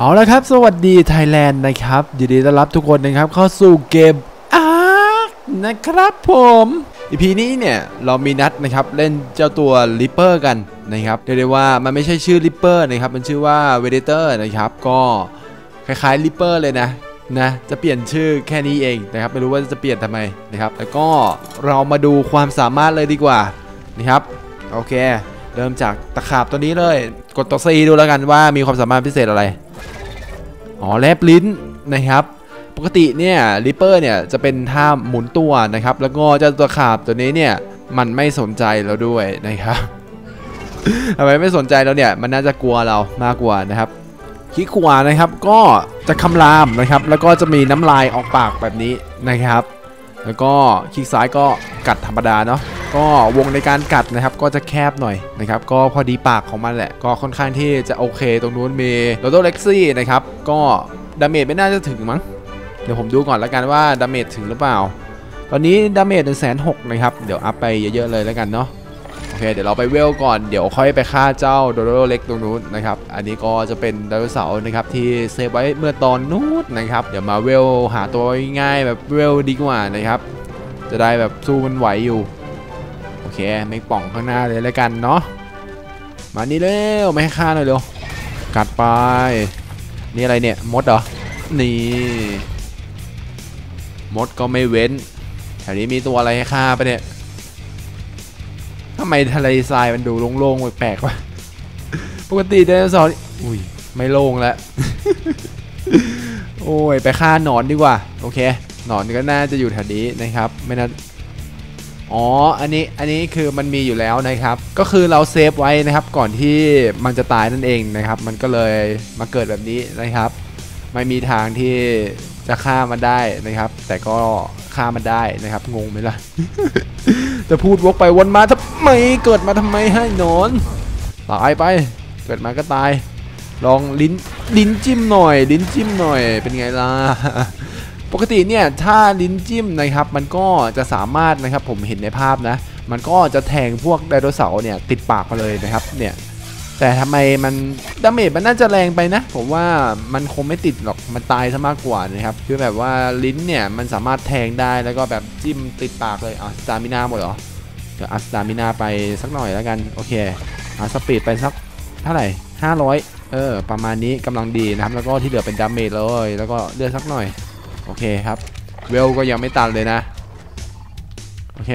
เอาละครับ สวัสดีไทยแลนด์นะครับยินดีต้อนรับทุกคนนะครับ เข้าสู่เกมอาร์นะครับผมอีพีนี้เนี่ยเรามีนัดนะครับเล่นเจ้าตัวลิปเปอร์กันนะครับเรียกได้ว่ามันไม่ใช่ชื่อลิปเปอร์นะครับมันชื่อว่าเวเดเตอร์นะครับก็คล้ายๆลิปเปอร์เลยนะนะจะเปลี่ยนชื่อแค่นี้เองนะครับไม่รู้ว่าจะเปลี่ยนทำไมนะครับแล้วก็เรามาดูความสามารถเลยดีกว่านะครับโอเค เริ่มจากตะขาบตัวนี้เลย กดตัว C ดูแล้วกันว่ามีความสามารถพิเศษอะไร อ๋อแลบลิ้นนะครับ ปกติเนี่ยริปเปอร์เนี่ยจะเป็นท่าหมุนตัวนะครับ แล้วก็เจ้าตัวขาบตัวนี้เนี่ยมันไม่สนใจเราด้วยนะครับทำไมไม่สนใจเราเนี่ยมันน่าจะกลัวเรามากกว่านะครับคลิกขวานะครับก็จะคำรามนะครับ แล้วก็จะมีน้ำลายออกปากแบบนี้นะครับ แล้วก็คลิกซ้ายก็กัดธรรมดาเนาะก็วงในการกัดนะครับก็จะแคบหน่อยนะครับก็พอดีปากของมันแหละ ก็ค่อนข้างที่จะโอเค ตรงนู้นเมีโรโตเล็กซี่นะครับก็ดาเมจไม่น่าจะถึงมั้งเดี๋ยวผมดูก่อนแล้วกันว่าดาเมจถึงหรือเปล่า ตอนนี้ดาเมจหนึ่งแสนหกนะครับ เดี๋ยวอัพไปเยอะๆเลยแล้วกันเนาะ เคเดี๋ยวเราไปเวลก่อนเดี๋ยวค่อยไปฆ่าเจ้าโดโดเล็กตรงนู้นนะครับอันนี้ก็จะเป็นไดโนเสาร์นะครับที่เซฟไว้เมื่อตอนนู้นนะครับเดี๋ยวมาเวลหาตัวง่ายแบบเวลดีกว่านะครับจะได้แบบสู้มันไหวอยู่โอเคไม่ป่องข้างหน้าเลยแล้วกันเนาะมานี่เร็วไม่ให้ฆ่าหน่อยเร็วกัดไปนี่อะไรเนี่ยมดเหรอนี่มดก็ไม่เว้นแถวนี้มีตัวอะไรให้ฆ่าปะเนี่ย ทำไมทะเลทรายมันดูโล่งๆแปลกๆวะปกติไดโนเสาร์นี่อุ้ยไม่โล่งแล้ว โอ้ยไปฆ่าหนอนดีกว่า โอเค หนอนก็น่าจะอยู่แถวนี้นะครับ ไม่น่าอ๋อ อันนี้ อันนี้คือมันมีอยู่แล้วนะครับ ก็คือเราเซฟไว้นะครับ ก่อนที่มันจะตายนั่นเองนะครับ มันก็เลยมาเกิดแบบนี้นะครับ ไม่มีทางที่จะฆ่ามันได้นะครับ แต่ก็ฆ่ามันได้นะครับ งงไหมล่ะ จะพูดวกไปวนมาทำไมเกิดมาทำไมให้หนอนตายไป เกิดมาก็ตาย ลองลิ้นลิ้นจิ้มหน่อย ลิ้นจิ้มหน่อย เป็นไงล่ะปกติเนี่ยถ้าลิ้นจิ้มนะครับ มันก็จะสามารถนะครับผมเห็นในภาพนะ มันก็จะแทงพวกไดโนเสาร์เนี่ยติดปากมาเลยนะครับเนี่ย แต่ทำไมมันดาเมจมันน่าจะแรงไปนะ ผมว่ามันคงไม่ติดหรอกมันตายซะมากกว่านะครับคือแบบว่าลิ้นเนี่ยมันสามารถแทงได้แล้วก็แบบจิ้มติดปากเลยอะสตามินาหมดเหรอเดี๋ยวอัสตามินาไปสักหน่อยแล้วกันโอเคอะสปีดไปสักเท่าไหร่500เออประมาณนี้กำลังดีนะครับแล้วก็ที่เหลือเป็นดาเมจเลยแล้วก็เลือดสักหน่อยโอเคครับเวลก็ยังไม่ตันเลยนะโอเค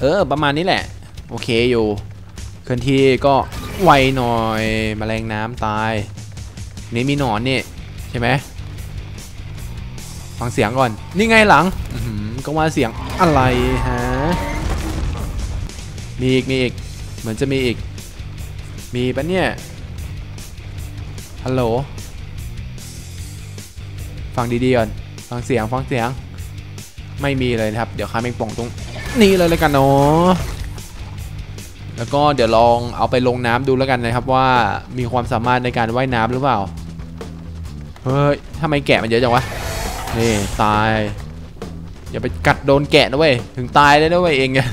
เออประมาณนี้แหละโอเคอยู่ เคลื่อนที่ก็ไวหน่อยมแมลงน้ำตายนี่มีหนอนนี่ใช่ไหมฟังเสียงก่อน นี่ไงหลังอืก็ว่าเสียงอะไรฮะ มีอีกมีอีก เหมือนจะมีอีก มีปะเนี่ย ฮัลโหล ฟังดีๆก่อน ฟังเสียงฟังเสียง ไม่มีเลยนะครับ เดี๋ยวค้าแมงป่องตรง นี้เลยแล้วกันเนาะ แล้วก็เดี๋ยวลองเอาไปลงน้ำดูแล้วกันนะครับว่ามีความสามารถในการว่ายน้ำหรือเปล่า เฮ้ยทำไมแกะมันเยอะจังวะ นี่ตาย อย่าไปกัดโดนแกะนะเว้ย ถึงตายเลยนะเว้ยเองเนี่ย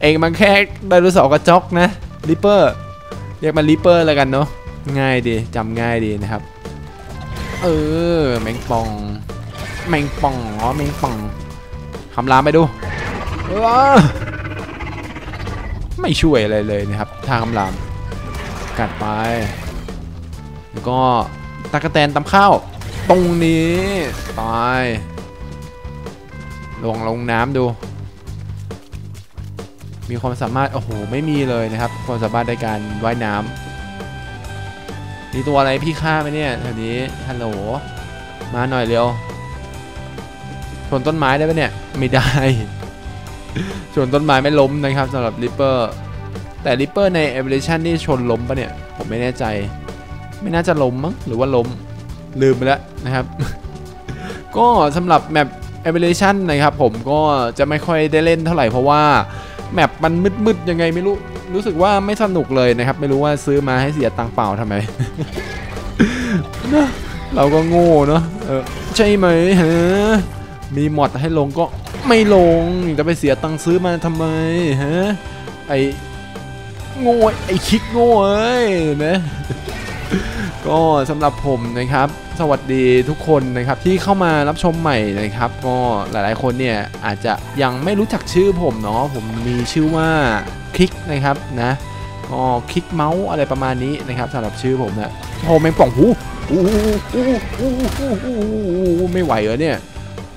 เองมันแค่ไดโนเสาร์กระจอกนะริปเปอร์ เรียกมันริปเปอร์แล้วกันเนาะ ง่ายดีจำง่ายดีนะครับ เออแมงป่อง แมงป่องอ๋อแมงป่องคำรามไปดูเออ ไม่ช่วยอะไรเลยนะครับทางคำรามกัดไป แล้วก็ตะกะแตนตำข้าว ตรงนี้ตายลงลงน้ำดู มีความสามารถ โอ้โห ไม่มีเลยนะครับ ความสามารถในการว่ายน้ำมีตัวอะไรพี่ฆ่าไหมเนี่ยแถวนี้ฮัลโหลมาหน่อยเร็วชนต้นไม้ได้ปะเนี่ย ไม่ได้ ชนต้นไม้ไม่ล้มนะครับสำหรับริปเปอร์แต่ริปเปอร์ใน Evolution นี่ชนล้มปะเนี่ย ผมไม่แน่ใจ ไม่น่าจะล้มมั้งหรือว่าล้มลืมไปแล้วนะครับ ก็สำหรับแมป Evolution นะครับผมก็จะไม่ค่อยได้เล่นเท่าไหร่เพราะว่าแมปมันมืดๆยังไงไม่รู้รู้สึกว่าไม่สนุกเลยนะครับ ไม่รู้ว่าซื้อมาให้เสียตังเปล่าทำไม เราก็โง่เนาะใช่ไหมฮะ มีมอดให้ลงก็ไม่ลงจะไปเสียตังค์ซื้อมาทำไมฮะไอโง่ไอคิกโง่เอ้ยนะก็สำหรับผมนะครับ สวัสดีทุกคนนะครับที่เข้ามารับชมใหม่นะครับ ก็หลายๆคนเนี่ยอาจจะยังไม่รู้จักชื่อผมเนาะผมมีชื่อว่าคลิกนะครับนะก็คลิกเมาส์อะไรประมาณนี้นะครับสำหรับชื่อผมนะโอ้แมงป่องหูอู้หูอู้หูอู้อู้ไม่ไหวเหรอเนี่ย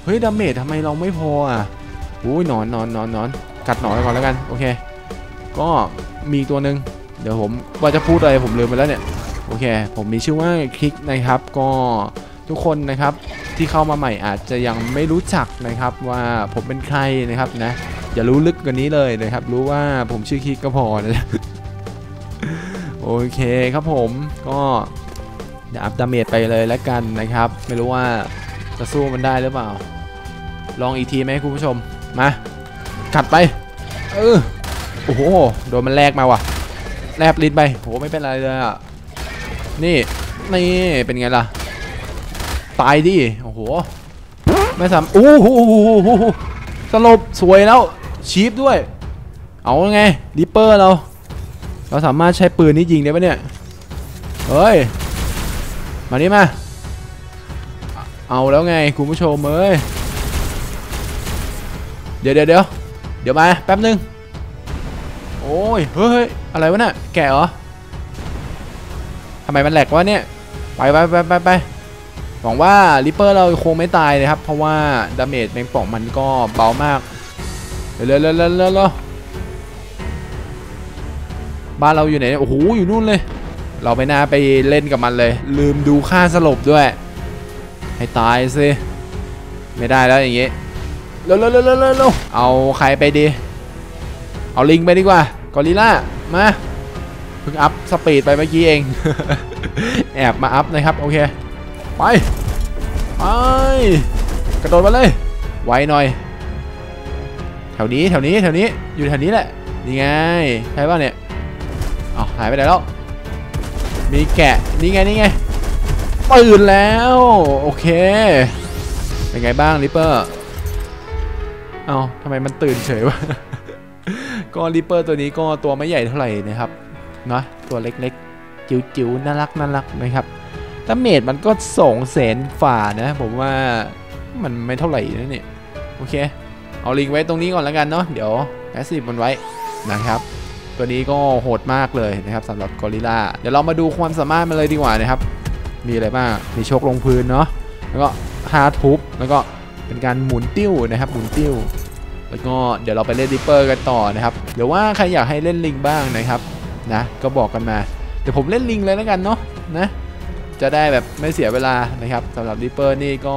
เฮ้ยดาเมจทำไมเราไม่พออะอุ้ยนอนนอนนอนนอนกัดหนอนไปก่อนแล้วกันโอเค ก็มีตัวหนึ่งเดี๋ยวผมว่าจะพูดอะไรผมลืมไปแล้วเนี่ยโอเค ผมมีชื่อว่าคลิกนะครับ ก็ทุกคนนะครับที่เข้ามาใหม่อาจจะยังไม่รู้จักนะครับว่าผมเป็นใครนะครับนะอย่ารู้ลึกกว่านี้เลยนะครับ รู้ว่าผมชื่อคลิกก็พอนะโอเคครับผมก็อัพดาเมจไปเลยแล้วกันนะครับ ไม่รู้ว่า จะสู้มันได้หรือเปล่า ลองอีกทีไหมคุณผู้ชม มา กัดไป เออ โอ้โห โดนมันแลกมาว่ะ แลบลิ้นไปโหไม่เป็นไรเลยอะ นี่ นี่ เป็นไงล่ะ ตายดิ โอ้โห ไม่สามโอ้โหสลบสวยแล้ว ชีฟด้วย เอาไงดิปเปอร์เรา เราสามารถใช้ปืนนี้ยิงได้ปะเนี่ย เฮ้ย มานี่มา เอาแล้วไงคุณผู้ชมเอ้ยเดี๋ยวเดี๋ยวเดี๋ยวเดี๋ยวมาแป๊บนึงโอ้ยเฮ้ยอะไรวะเนี่ยแกเหรอทำไมมันแหลกวะเนี่ยไปไปไปไปไปหวังว่าริปเปอร์เราคงไม่ตายนะครับ เพราะว่าดาเมจแมงป่องมันก็เบามากเร็วเร็วเร็วเร็วบ้านเราอยู่ไหนโอ้โหอยู่นู่นเลย เราไม่น่าไปเล่นกับมันเลย ลืมดูค่าสลบด้วย ให้ตายสิ ไม่ได้แล้วอย่างงี้เร็วเร็วเร็วเร็วเร็วเอาใครไปดี เอาลิงไปดีกว่า กอริลล่า มา เพิ่งอัพสปีดไปเมื่อกี้เอง แอบมาอัพนะครับ โอเค ไป ไป กระโดดมาเลย ไวหน่อย แถวนี้ แถวนี้ แถวนี้ อยู่แถวนี้แหละ นี่ไง ใช่ป่ะเนี่ยเอาหายไปไหนแล้ว มีแกะ นี่ไง นี่ไง ตื่นแล้ว โอเค เป็นไงบ้างลิปเปอร์ เอาทำไมมันตื่นเฉยวะ ก็ริปเปอร์ตัวนี้ก็ตัวไม่ใหญ่เท่าไหร่นะครับเนาะตัวเล็กๆ จิ๋วๆ น่ารักน่ารักนะครับถ้าเมดมันก็สองแสนฝ่านะ ผมว่ามันไม่เท่าไหร่นะเนี่ย โอเค เอาลิงไว้ตรงนี้ก่อนแล้วกันเนาะเดี๋ยวแพสซีมันไว้นะครับตัวนี้ก็โหดมากเลยนะครับสำหรับกอริลลาเดี๋ยวเรามาดูความสามารถมันเลยดีกว่านะครับ มีอะไรบ้างมีชกลงพื้นเนาะแล้วก็ฮาทุบแล้วก็เป็นการหมุนติ้วนะครับหมุนติ้วแล้วก็เดี๋ยวเราไปเล่นดิปเปอร์กันต่อนะครับเดี๋ยวว่าใครอยากให้เล่นลิงบ้างนะครับนะก็บอกกันมาเดี๋ยวผมเล่นลิงเลยแล้วกันเนาะนะจะได้แบบไม่เสียเวลานะครับสำหรับดิปเปอร์นี่ก็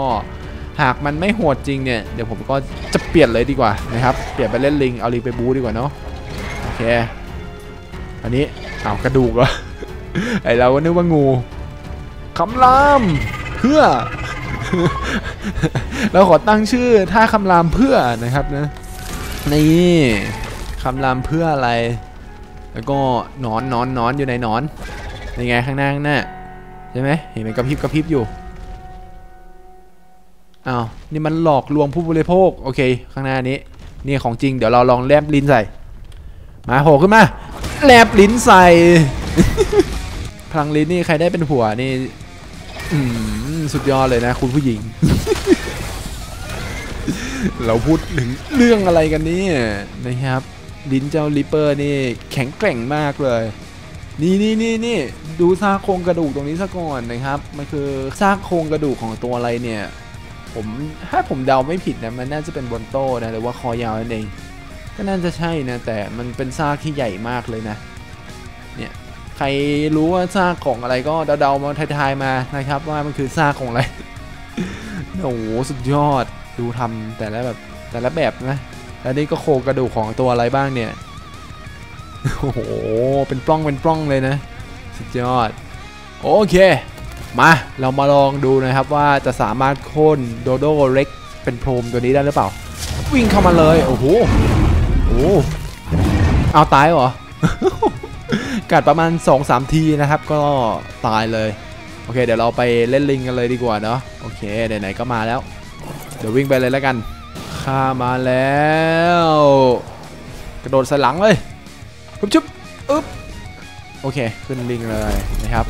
หากมันไม่โหดจริงเนี่ยเดี๋ยวผมก็จะเปลี่ยนเลยดีกว่านะครับเปลี่ยนไปเล่นลิงเอาลิงไปบูดีกว่าเนาะโอเคอันนี้เอากระดูกเหรอไอเราก็นึกว่างู คำรามเพื่อ เราขอตั้งชื่อท่าคำรามเพื่อนะครับนะนี่คำรามเพื่ออะไร แล้วก็นอนนอนนอนอยู่ในหนอนยังไงข้างหน้าข้างหน้าใช่ไหมเห็นมันกระพริบกระพริบอยู่อ้าวนี่มันหลอกลวงผู้บริโภคโอเค ข้างหน้านี้นี่ของจริงเดี๋ยวเราลองแลบลิ้นใส่มาโผล่ขึ้นมาแลบลิ้นใส่พลังลิ้นนี่ใครได้เป็นผัวนี่ สุดยอดเลยนะ คุณผู้หญิง เราพูดถึงเรื่องอะไรกันนี่นะครับลิ้นเจ้าลิปเปอร์นี่แข็งแกร่งมากเลย นี่นี่นี่นี่ดูซากโครงกระดูกตรงนี้ซะก่อนนะครับมันคือซากโครงกระดูกของตัวอะไรเนี่ย ผมถ้าผมเดาไม่ผิดนะมันน่าจะเป็นบนโต้นะหรือว่าคอยาวนั่นเองก็น่าจะใช่นะแต่มันเป็นซากที่ใหญ่มากเลยนะ ใครรู้ว่าซากของอะไรก็เดาๆมาทายๆมานะครับว่ามันคือซากของอะไรโอ้โหสุดยอดดูทำแต่ละแบบแต่ละแบบนะแล้วนี่ก็โครงกระดูกของตัวอะไรบ้างเนี่ยโอ้โหเป็นปล้องเป็นปล้องเลยนะ สุดยอด โอเค มาเรามาลองดูนะครับว่าจะสามารถโค่นโดโดเร็กเป็นโพรมตัวนี้ได้หรือเปล่า วิ่งเข้ามาเลย โอ้โหโอ้โหเอาตายเหรอ กัดประมาณ 2-3 ทีนะครับ ก็ตายเลย โอเค เดี๋ยวเราไปเล่นลิงกันเลยดีกว่าเนาะโอเคไหนๆก็มาแล้ว เดี๋ยววิ่งไปเลยแล้วกันข้ามาแล้ว กระโดดใส่หลังเลยชุบชุบอึ๊บโอเค ขึ้นลิงเลยนะครับ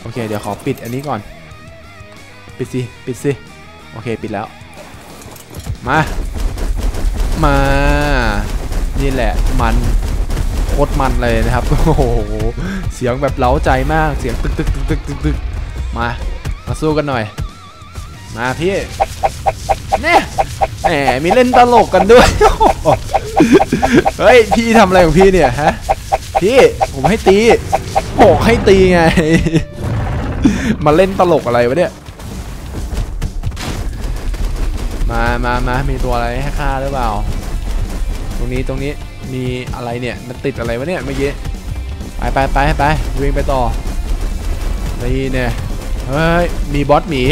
โอเค เดี๋ยวขอปิดอันนี้ก่อน ปิดสิ ปิดสิ โอเค ปิดแล้ว มา มา นี่แหละมัน ตรมันเลยนะครับ โอ้โห เสียงแบบเล้าใจมาก เสียงตึกตึกตึกตึกตึกตึกมา มาสู้กันหน่อย มาพี่เนี่ยแหมมีเล่นตลกกันด้วย เฮ้ย พี่ทำอะไรของพี่เนี่ยฮะ พี่ ผมให้ตีบอกให้ตีไง มาเล่นตลกอะไรวะเนี่ย มามามามีตัวอะไรให้ฆ่าหรือเปล่า ตรงนี้ตรงนี้ มีอะไรเนี่ย มันติดอะไรวะเนี่ยเมื่อกี้ ไปไปไปไปวิ่งไปต่อ นี่เนี่ย เฮ้ย มีบอสหมี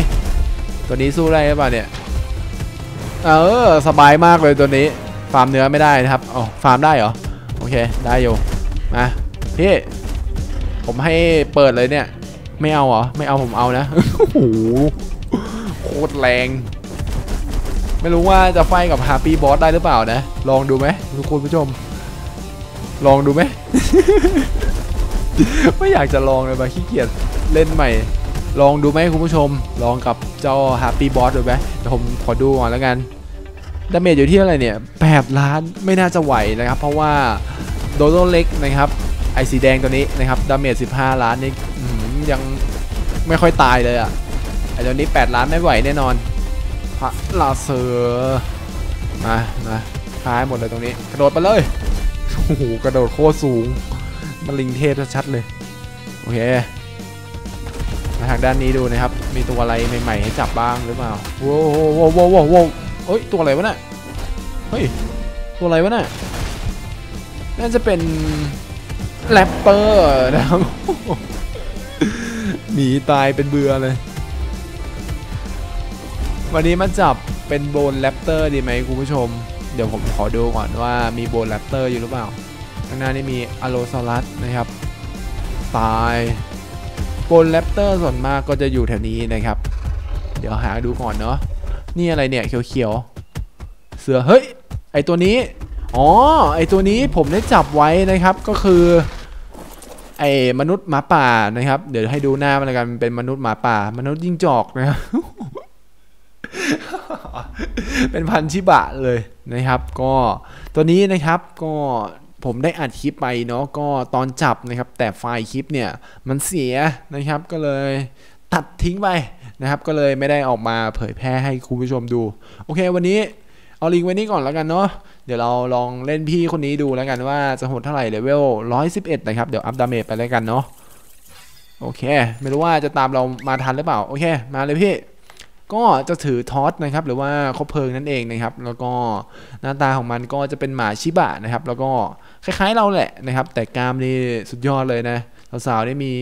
ตัวนี้สู้ได้หรือเปล่าเนี่ย เออ สบายมากเลยตัวนี้ ฟาร์มเนื้อไม่ได้นะครับอ๋อฟาร์มได้เหรอ โอเค ได้อยู่ มา พี่ ผมให้เปิดเลยเนี่ย ไม่เอาเหรอ ไม่เอาผมเอานะ โอ้โห โคตรแรงไม่รู้ว่าจะไฟกับฮาปี้บอสได้หรือเปล่านะ ลองดูไหมทุกคนผู้ชม ลองดูไหม ไม่อยากจะลองเลยมาขี้เกียจเล่นใหม่ ลองดูไหมคุณผู้ชม ลองกับเจ้าฮาปี้บอสดูไหมเดี๋ยวผมขอดูก่อนแล้วกันดาเมจอยู่ที่อะไรเนี่ย8ล้านไม่น่าจะไหวนะครับ เพราะว่าโดโดเล็กนะครับ ไอสีแดงตัวนี้นะครับดาเมจ15 ล้านนี่ยังไม่ค่อยตายเลยอะ่ะไอตัวนี้ 8 ล้านไม่ไหวแน่นอนพระลาเซอร์มามาท้ายหมดเลยตรงนี้ กระโดดไปเลย โอ้โหกระโดดโคตรสูงมันลิงเทพชัดเลย โอเคมาทางด้านนี้ดูนะครับ มีตัวอะไรใหม่ๆให้จับบ้างหรือเปล่าโว้โว้โว้โว้โว้เอ้ยตัวอะไรวะน่ะเฮ้ยตัวอะไรวะน่ะน่าจะเป็นแรปเปอร์นะครับหนีตายเป็นเบื่อเลย วันนี้มาจับเป็นโบนแรปเตอร์ดีไหมคุณผู้ชม เดี๋ยวผมขอดูก่อนว่ามีโบนแรปเตอร์อยู่หรือเปล่า ข้างหน้านี่มีอโลซอรัสนะครับตายโบนแรปเตอร์ส่วนมากก็จะอยู่แถวนี้นะครับ เดี๋ยวหาดูก่อนเนาะ นี่อะไรเนี่ยเขียวๆ เสือ เฮ้ย ไอตัวนี้ อ๋อ ไอตัวนี้ผมได้จับไว้นะครับ ก็คือไอมนุษย์หมาป่านะครับ เดี๋ยวให้ดูหน้ามันล้วกันเป็นมนุษย์หมาป่า มนุษย์ยิงจอกนะครับ เป็นพันชิบะเลยนะครับ ก็ตัวนี้นะครับก็ผมได้อัดคลิปไปเนาะก็ตอนจับนะครับ แต่ไฟล์คลิปเนี่ยมันเสียนะครับก็เลยตัดทิ้งไปนะครับ ก็เลยไม่ได้ออกมาเผยแพร่ให้คุณผู้ชมดู โอเค วันนี้เอาลิงก์ไว้นี่ก่อนแล้วกันเนาะเดี๋ยวเราลองเล่นพี่คนนี้ดูแล้วกันว่าจะโหดเท่าไหร่เลเวล111 นะครับ เดี๋ยวอัพดาเมจไปแล้วกันเนาะโอเค ไม่รู้ว่าจะตามเรามาทันหรือเปล่า โอเค มาเลยพี่ ก็จะถือทอสนะครับหรือว่าคบเพลิงนั่นเองนะครับ แล้วก็หน้าตาของมันก็จะเป็นหมาชิบะนะครับ แล้วก็คล้ายๆเราแหละนะครับ แต่กรามนี่สุดยอดเลยนะสาวๆนี่มี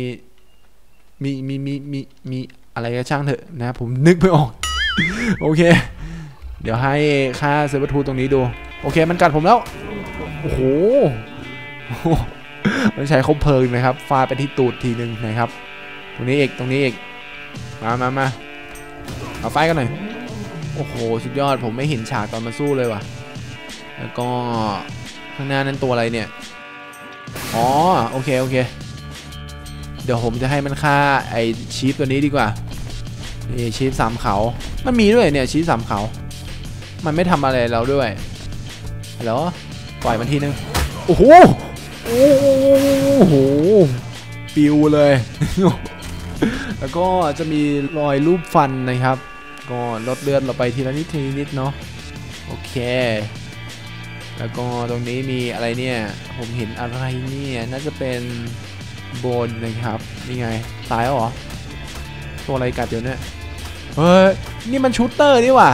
มีมีมีมีมีอะไรก็ช่างเถอะนะผมนึกไม่ออก โอเค เดี๋ยวให้ค่าเซอร์วทูตรงนี้ดู โอเคมันกัดผมแล้ว โอ้โหมันใช้คบเพลิงนะครับฟาไปที่ตูดทีนึงนะครับ ตรงนี้เอกตรงนี้เอกมามามา เอาไฟกันหน่อย โอ้โห สุดยอดผมไม่เห็นฉากตอนมาสู้เลยว่ะ แล้วก็ข้างหน้านั้นตัวอะไรเนี่ย อ๋อ โอเค โอเค เดี๋ยวผมจะให้มันฆ่าไอชีฟตัวนี้ดีกว่า นี่ชีฟสามเขา มันมีด้วยเนี่ยชีฟสามเขา มันไม่ทำอะไรเราด้วยเหรอปล่อยมันทีนึง โอ้โห โอ้โห ปิวเลย แล้วก็จะมีรอยรูปฟันนะครับ ก็ลดเลือดเราไปทีละนิดทีนิดเนาะโอเค แล้วก็ตรงนี้มีอะไรเนี่ย ผมเห็นอะไรเนี่ยน่าจะเป็นโบนนะครับนี่ไงตายแล้วหรอตัวอะไรกัดอยู่เนี่ยเฮ้ยนี่มันชูตเตอร์นี่ว่ะ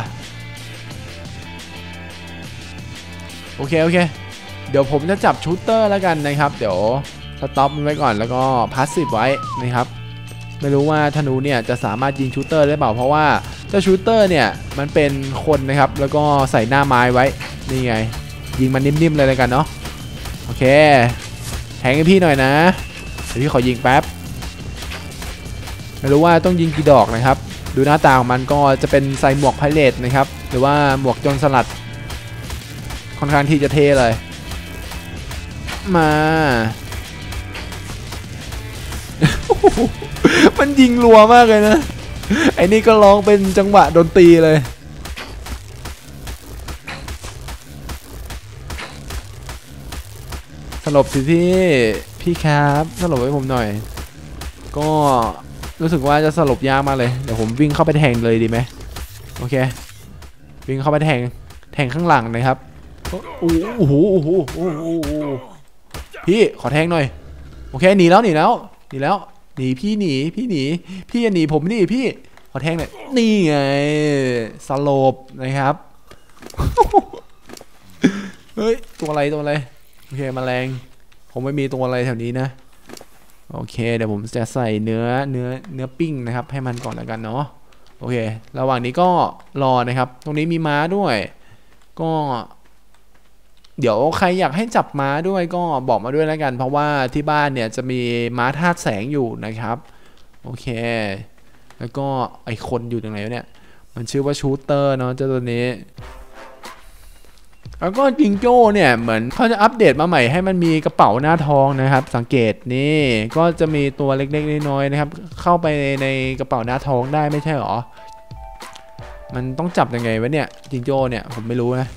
โอเคโอเคเดี๋ยวผมจะจับชูตเตอร์แล้วกันนะครับ เดี๋ยวสต็อปมันไว้ก่อนแล้วก็พาสซีฟไว้นะครับ ไม่รู้ว่าธนูเนี่ยจะสามารถยิงชูเตอร์ได้เปล่าเพราะว่าเจ้าชูเตอร์เนี่ยมันเป็นคนนะครับแล้วก็ใส่หน้าไม้ไว้นี่ไง ยิงมันนิ่มๆเลยลกันเนาะโอเคแทงให้พี่หน่อยนะเดี๋ยวพี่ขอยิงแป๊บไม่รู้ว่าต้องยิงกี่ดอกนะครับ ดูหน้าตาของมันก็จะเป็นใส่หมวกไพเรตนะครับ หรือว่าหมวกจนสลัด ค่อนข้างที่จะเท่เลย มา มันยิงรัวมากเลยนะ ไอ้นี่ก็ร้องเป็นจังหวะดนตรีเลย สลบสิพี่พี่ครับสลบให้ผมหน่อย ก็รู้สึกว่าจะสลบยากมากเลย เดี๋ยวผมวิ่งเข้าไปแทงเลยดีไหมโอเค วิ่งเข้าไปแทง แทงข้างหลังนะครับ โอ้โหโอ้โหโอ้โหโอ้โหพี่ขอแทงหน่อย โอเคหนีแล้วหนีแล้วหนีแล้ว หนีพี่หนีพี่หนี พี่อย่าหนีผมดิพี่ ขอแทงหน่อยนี่ไงสลบนะครับเฮ้ยตัวอะไรตัวอะไรโอเคแมลงคงไม่มีตัวอะไรแถวนี้นะ โอเค เดี๋ยวผมจะใส่เนื้อเนื้อเนื้อปิ้งนะครับ ให้มันก่อนแล้วกันเนาะโอเค ระหว่างนี้ก็รอนะครับ ตรงนี้มีม้าด้วย ก็ เดี๋ยวใครอยากให้จับม้าด้วยก็บอกมาด้วยแล้วกัน เพราะว่าที่บ้านเนี่ยจะมีม้าธาตุแสงอยู่นะครับ โอเค แล้วก็ไอคนอยู่ตรงไหนเนี่ย มันชื่อว่าชูเตอร์เนาะเจ้าตัวนี้แล้วก็จิงโจ้เนี่ยเหมือนเขาจะอัปเดตมาใหม่ให้มันมีกระเป๋าหน้าท้องนะครับ สังเกตนี่ก็จะมีตัวเล็กๆน้อยๆนะครับ เข้าไปในกระเป๋าหน้าท้องได้ไม่ใช่หรอ มันต้องจับยังไงวะเนี่ยจิงโจ้เนี่ยผมไม่รู้นะ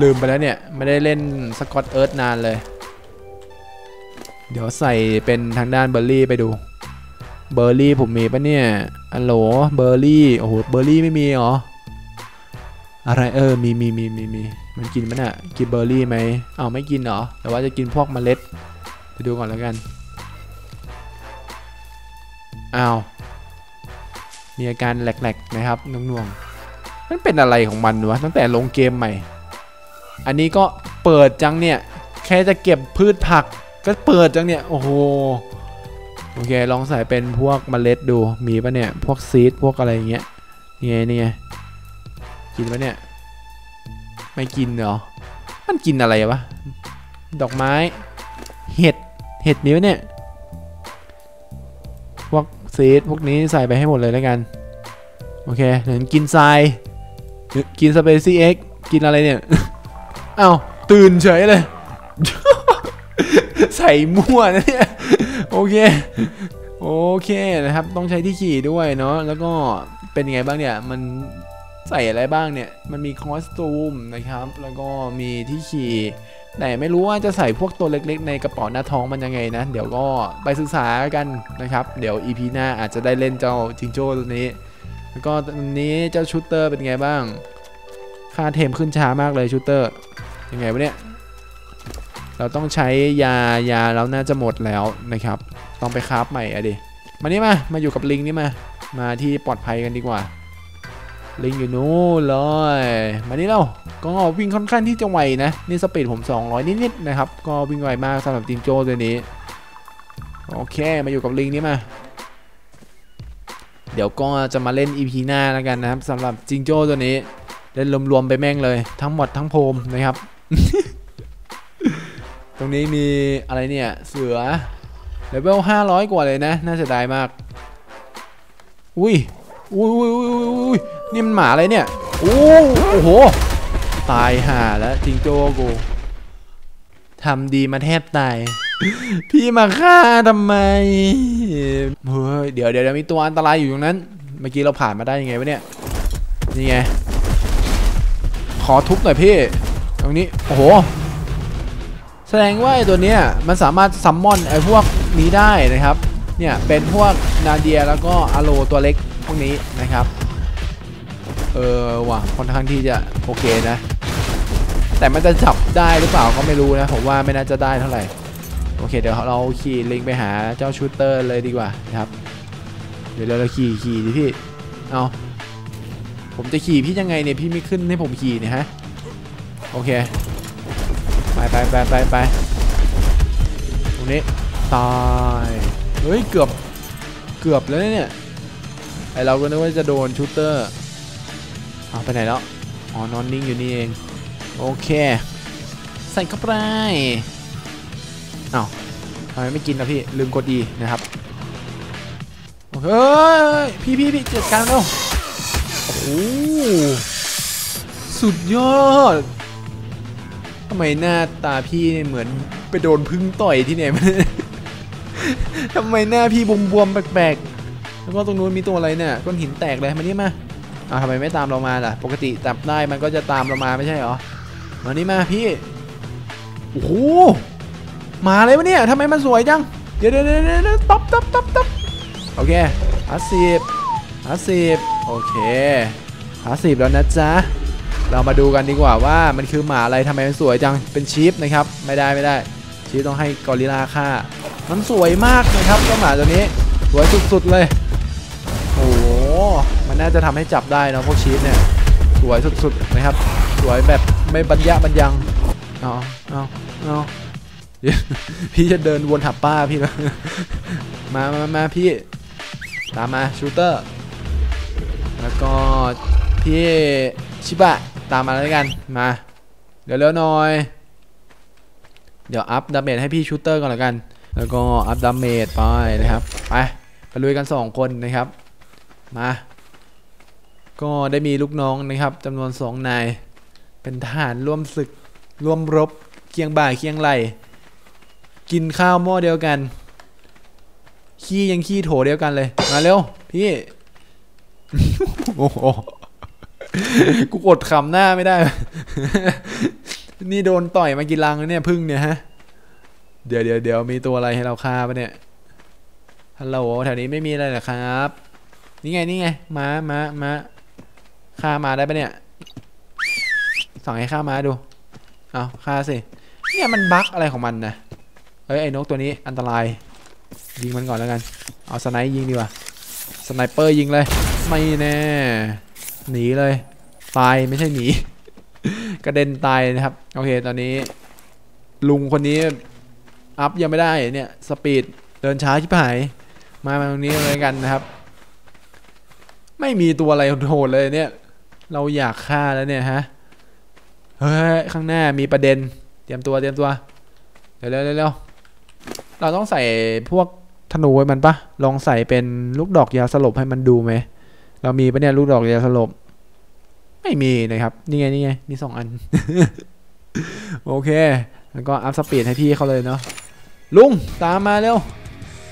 ลืมไปแล้วเนี่ยไม่ได้เล่นสกอตเอิร์ธนานเลย เดี๋ยวใส่เป็นทางด้านเบอร์รี่ไปดู เบอร์รี่ผมมีปะเนี่ยอัลโหลเบอร์รี่โอ้โหเบอร์รี่ไม่มีเหรออะไรเออมีมีมีมีมีมันกินมันอะกินเบอร์รี่ไหมเอาไม่กินเหรอแต่ว่าจะกินพวกเมล็ดไปดูก่อนแล้วกันอ้าวมีอาการแหลกๆนะครับน่วงๆ มันเป็นอะไรของมันวะตั้งแต่ลงเกมใหม่ อันนี้ก็เปิดจังเนี่ย แค่จะเก็บพืชผักก็เปิดจังเนี่ย โอ้โห โอเค ลองใส่เป็นพวกเมล็ดดู มีปะเนี่ย พวกซีด พวกอะไรอย่างเงี้ย นี่ไงนี่ไง กินปะเนี่ย ไม่กินเหรอ มันกินอะไรวะ ดอกไม้ เห็ด เห็ดมีปะเนี่ย พวกซีด พวกนี้ใส่ไปให้หมดเลยแล้วกัน โอเคเดี๋ยวกินทราย กินสเปซี่เอ็กกินอะไรเนี่ยอ้าวตื่นเฉยเลย ใส่มั่วนะเนี่ย โอเค โอเคนะครับ ต้องใช้ที่ขี่ด้วยเนาะแล้วก็เป็นยังไงบ้างเนี่ย มันใส่อะไรบ้างเนี่ย มันมีคอสตูมนะครับ แล้วก็มีที่ขี่แต่ไม่รู้ว่าจะใส่พวกตัวเล็กๆ ในกระเป๋าหน้าท้องมันยังไงนะ เดี๋ยวก็ไปศึกษากันนะครับ เดี๋ยว EP หน้าอาจจะได้เล่นเจ้าจิงโจ้ตัวนี้ แล้วก็ตอนนี้เจ้าชูเตอร์เป็นไงบ้าง ค่าเทมขึ้นช้ามากเลยชูเตอร์ยังไงวะเนี่ย เราต้องใช้ยายาแล้วน่าจะหมดแล้วนะครับ ต้องไปคราฟใหม่อะดิมานี่มา มาอยู่กับลิงนี่มา มาที่ปลอดภัยกันดีกว่า ลิงอยู่นู้นเลย มานี่เราก็วิ่งค่อนข้างที่จะไวนะ นี่สปีดผม 200 นิดๆนะครับ ก็วิ่งไวมากสำหรับจิงโจ้ตัวนี้ โอเค มาอยู่กับลิงนี่มา เดี๋ยวก็จะมาเล่น EP หน้าแล้วกันนะครับสำหรับจิงโจ้ตัวนี้ เล่นรวมๆไปแม่งเลย ทั้งหมดทั้งโพมนะครับ ตรงนี้มีอะไรเนี่ย เสือเลเวล500 กว่าเลยนะ น่าเสียดายมากอุ้ยอุ้ยอุ้ยอุ้ยอุ้ยนี่มันหมาอะไรเนี่ยโอ้โอ้โหตายห่าแล้วจิงโจ้กูทำดีมาแทบตาย พี่มาฆ่าทำไมเฮ้ยเดี๋ยวเดี๋ยวมีตัวอันตรายอยู่ตรงนั้น เมื่อกี้เราผ่านมาได้ยังไงวะเนี่ย นี่ไง ขอทุบหน่อยพี่ ตรงนี้ โอ้โห แสดงว่าไอ้ตัวเนี้ยมันสามารถซัมมอนไอ้พวกนี้ได้นะครับ เนี่ยเป็นพวกนาเดียแล้วก็อโลตัวเล็กพวกนี้นะครับ เออว่ะค่อนข้างที่จะโอเคนะ แต่มันจะจับได้หรือเปล่าก็ไม่รู้นะผมว่าไม่น่าจะได้เท่าไหร่ อเคเดี๋ยวเราขี่ลิงไปหาเจ้าชูเตอร์เลยดีกว่านะครับ เดี๋ยวเราขี่ขี่ดิพี่เอาผมจะขี่พี่ยังไงเนี่ยพี่ไม่ขึ้นให้ผมขี่เนี่ยฮะโอเคไปไปไปไปไปตรงนี้ตายเฮ้ยเกือบเกือบแล้วเนี่ยไอเราก็นึกว่าจะโดนชูเตอร์เอาไปไหนแล้วอ๋อนอนนิ่งอยู่นี่เองโอเคใส่เข้าไป อ้าวทำไมไม่กินนะพี่ ลืมกดดีนะครับเฮ้ย พี่พี่พี่จัดการแล้วโอ้โหสุดยอดทำไมหน้าตาพี่เหมือนไปโดนพึ่งต่อยที่ไหนมาทำไมหน้าพี่บวมๆแปลกๆ แล้วก็ตรงนู้นมีตัวอะไรเนี่ยก้อนหินแตกเลยมานี่มาอ้าวทำไมไม่ตามเรามาล่ะ ปกติจับได้มันก็จะตามเรามาไม่ใช่หรอ มานี่มาพี่ โอ้โห มาเลยวะเนี่ยทำไมมันสวยจัง เดี๋ยวเดี๋ยวเดี๋ยวเดี๋ยวต๊อปต๊อปต๊อปต๊อปโอเคห้าสิบห้าสิบโอเคห้าสิบแล้วนะจ๊ะ เรามาดูกันดีกว่าว่ามันคือหมาอะไรทำไมมันสวยจัง เป็นชีฟนะครับ ไม่ได้ไม่ได้ ชีฟต้องให้กอริลลาฆ่า มันสวยมากนะครับเจ้าหมาตัวนี้ สวยสุดๆเลยโอ้โห มันน่าจะทำให้จับได้นะพวกชีฟเนี่ย สวยสุดๆนะครับ สวยแบบไม่บรรยะบรรยัง เอาเอาเอาเดี๋ยว พี่จะเดินวนหับป้าพี่นะมามามาพี่ ตามมาชูเตอร์ แล้วก็พี่ชิบะ ตามมาแล้วกัน มา เดี๋ยวเร็วหน่อย เดี๋ยวอัพดาเมจให้พี่ชูเตอร์ก่อนล้วกัน แล้วก็อัพดาเมจไปนะครับ ไปไปลุยกัน2คนนะครับ มา ก็ได้มีลูกน้องนะครับจำนวน2นาย เป็นทหารร่วมศึกร่วมรบเคียงบ่ายเคียงไหล กินข้าวหม้อเดียวกัน ขี้ยังขี้โถเดียวกันเลย มาเร็ว พี่โอ้โหกูกดคำหน้าไม่ได้ นี่โดนต่อยมากี่ลังแล้วเนี่ยพึ่งเนี่ยฮะ เดี๋ยวเดี๋ยวเดี๋ยวมีตัวอะไรให้เราฆ่าปะเนี่ย ฮัลโหลแถวนี้ไม่มีอะไรเหรอครับ นี่ไงนี่ไงม้าม้าม้าฆ่ามาได้ปะเนี่ย สั่งให้ฆ่ามาดู เอาฆ่าสิ เนี่ยมันบั๊กอะไรของมันนะ เอ้ยไอ้นกตัวนี้อันตราย ยิงมันก่อนแล้วกัน เอาสไนป์ยิงดีกว่าสไนเปอร์ยิงเลย ไม่แน่ หนีเลย ตายไม่ใช่หนี กระเด็นตายนะครับ โอเคตอนนี้ ลุงคนนี้ อัพยังไม่ได้เนี่ย สปีดเดินช้าชิบหาย มามาตรงนี้เลยกันนะครับ ไม่มีตัวอะไรโหดเลยเนี่ย เราอยากฆ่าแล้วเนี่ยฮะ เฮ้ย ข้างหน้ามีประเด็น เตรียมตัวเตรียมตัว เร็วเร็วเร็ว เราต้องใส่พวกธนูไว้มันปะลองใส่เป็นลูกดอกยาสลบให้มันดูไหม เรามีปะเนี่ยลูกดอกยาสลบ ไม่มีนะครับ นี่ไงนี่ไงมีสองอัน โอเค แล้วก็อัพสปีดให้พี่เขาเลยเนาะ ลุงตามมาเร็ว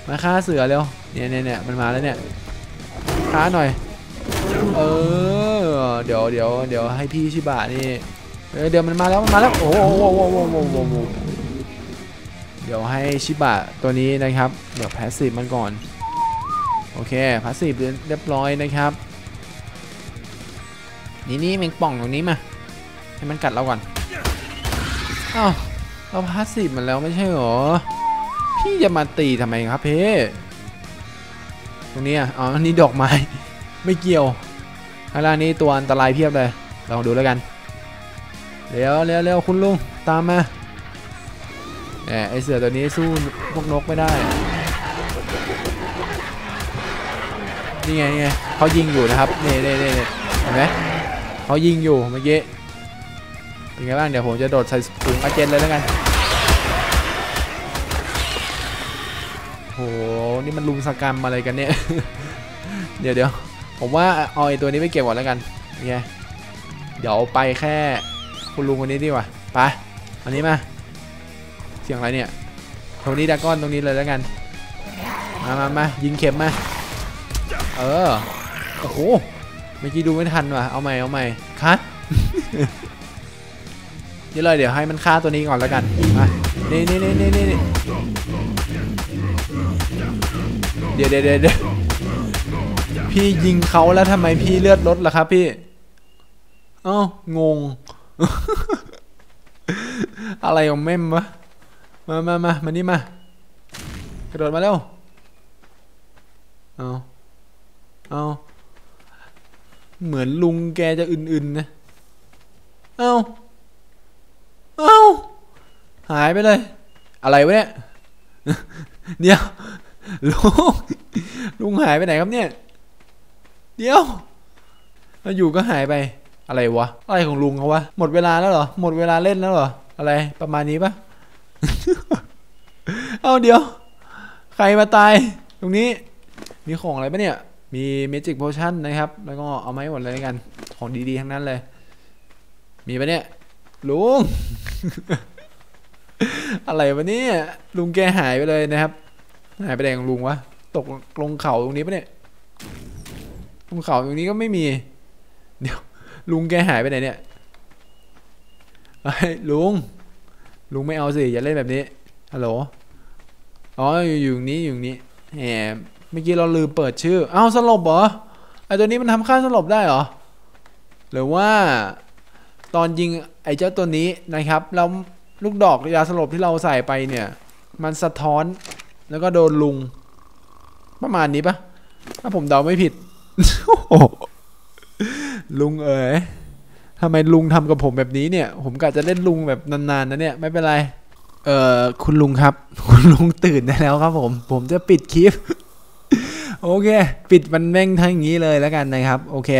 มาฆ่าเสือเร็ว เนี่ยเนี่ยเนี่ยมันมาแล้วเนี่ยฆ่าหน่อย เออ เดี๋ยวเดี๋ยวเดี๋ยวให้พี่ชิบะนี่ เดี๋ยวมันมาแล้วมันมาแล้ว โอ้โหโอ้โหโอ้โหโอ้โห ดี๋ยวให้ชิบะตัวนี้นะครับ เดี๋ยวแพสซีฟมันก่อน โอเคพาสซีฟเรียบร้อยนะครับ นี่นี่แมงป่องตรงนี้มา ให้มันกัดเราก่อน อ้าวเราพาสซีฟมันแล้วไม่ใช่หรอ พี่จะมาตีทำไมครับเพ่ตรงนี้อ๋อนนี้ดอกไม้ ไม่เกี่ยวข้างล่างนี้ตัวอันตรายเพียบเลย ลองดูแล้วกัน เร็วเร็วเร็วคุณลุง ตามมา แหมไอเสือตัวนี้สู้พวกนกไม่ได้ นี่ไงนี่ไงเขายิงอยู่นะครับนี่นี่นี่นี่เห็นไหมเขายิงอยู่เมื่อกี้เป็นไงบ้างเดี๋ยวผมจะโดดใส่ถุงอาเจนเลยแล้วกันโหนี่มันลุมสกรรมอะไรกันเนี่ย เดี๋ยวเดี๋ยวผมว่าเอาไอตัวนี้ไปเก็บก่อนแล้วกันโอเคเดี๋ยวไปแค่คุณลุงคนนี้ดีกว่าไปอันนี้มา เสียงอะไรเนี่ยตรงนี้ดากอนตรงนี้เลยแล้วกัน มามามายิงเข็มมา เออ โอ้โห เมื่อกี้ดูไม่ทันว่ะ เอาใหม่ เอาใหม่ คัดเดี๋ยวเลยเดี๋ยวให้มันฆ่าตัวนี้ก่อนแล้วกันมานี่นี่นี่นี่นี่เดี๋ยวเดี๋ยวเดี๋ยวเดี๋ยวพี่ยิงเขาแล้วทำไมพี่เลือดลดล่ะครับพี่ เอ้างง อะไรของแม่มวะ มามามามานี่มากระโดดมาเร็วเอาเอาเหมือนลุงแกจะอื่นๆนะเอาเอาหายไปเลย อะไรวะเนี่ยเดี๋ยวลุงลุงหายไปไหนครับเนี่ย เดี๋ยวมาอยู่ก็หายไปอะไรวะอะไรของลุงเขาวะหมดเวลาแล้วเหรอหมดเวลาเล่นแล้วเหรออะไรประมาณนี้ปะ เอาเดี๋ยว ใครมาตาย ตรงนี้ มีของอะไรปะเนี่ย มีเมจิกโพชั่นนะครับ แล้วก็เอาไม้หมดเลยกัน ของดีๆ ทั้งนั้นเลย มีปะเนี่ย ลุง อะไรวะเนี่ย ลุงแกหายไปเลยนะครับ หายไปไหนของลุงวะ ตกลงเขาตรงนี้ปะเนี่ยลงเขาตรงนี้ก็ไม่มี เดี๋ยว ลุงแกหายไปไหนเนี่ยไอ้ลุง ลุงไม่เอาสิอย่าเล่นแบบนี้ฮัลโหลอ๋ออยู่อยู่นี้อยู่นี้แหมเมื่อกี้เราลืมเปิดชื่อเอ้าสลบเหรอไอตัวนี้มันทำค่าสลบได้เหรอหรือว่าตอนยิงไอเจ้าตัวนี้นะครับแล้วลูกดอกยาสลบที่เราใส่ไปเนี่ย มันสะท้อนแล้วก็โดนลุง ประมาณนี้ปะถ้าผมเดาไม่ผิดลุงเอ๋ย ทำไมลุงทำกับผมแบบนี้เนี่ย ผมกะจะเล่นลุงแบบนานๆนะเนี่ยไม่เป็นไร เอ่อคุณลุงครับ คุณลุงตื่นได้แล้วครับผม ผมจะปิดคลิป โอเค ปิดมันแม่งทั้งอย่างนี้เลยแล้วกันนะครับ โอเค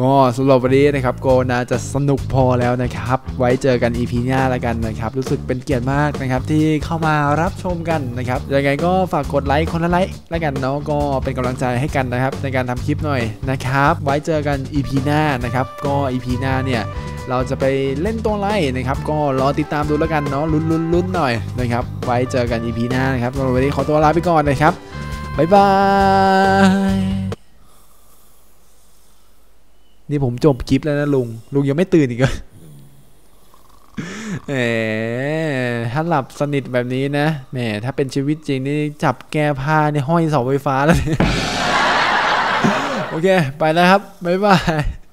ก็สำหรับวันนี้นะครับโกน่าจะสนุกพอแล้วนะครับ ไว้เจอกัน EP หน้าแล้วกันนะครับ รู้สึกเป็นเกียรติมากนะครับ ที่เข้ามารับชมกันนะครับยังไงก็ฝากกดไลค์คนละไลค์แล้วกันเนาะก็เป็นกำลังใจให้กันนะครับ ในการทำคลิปหน่อยนะครับ ไว้เจอกัน EP หน้านะครับ ก็ EP หน้าเนี่ยเราจะไปเล่นตัวไล่นะครับ ก็รอติดตามดูแล้วกันเนาะลุ้นลุ้นรุนหน่อยนะครับ ไว้เจอกัน EP หน้านะครับสำหรับวันนี้ขอตัวลาไปก่อนนะครับ บ๊ายบาย นี่ผมจบคลิปแล้วนะลุง ลุงยังไม่ตื่นอีกเหรอแหมถ้าหลับสนิทแบบนี้นะแหมถ้าเป็นชีวิตจริงนี่จับแก้ผ้าในห้อยเสาไฟฟ้าแล้วเนี่ยโอเค ไปแล้วครับ บ๊ายบาย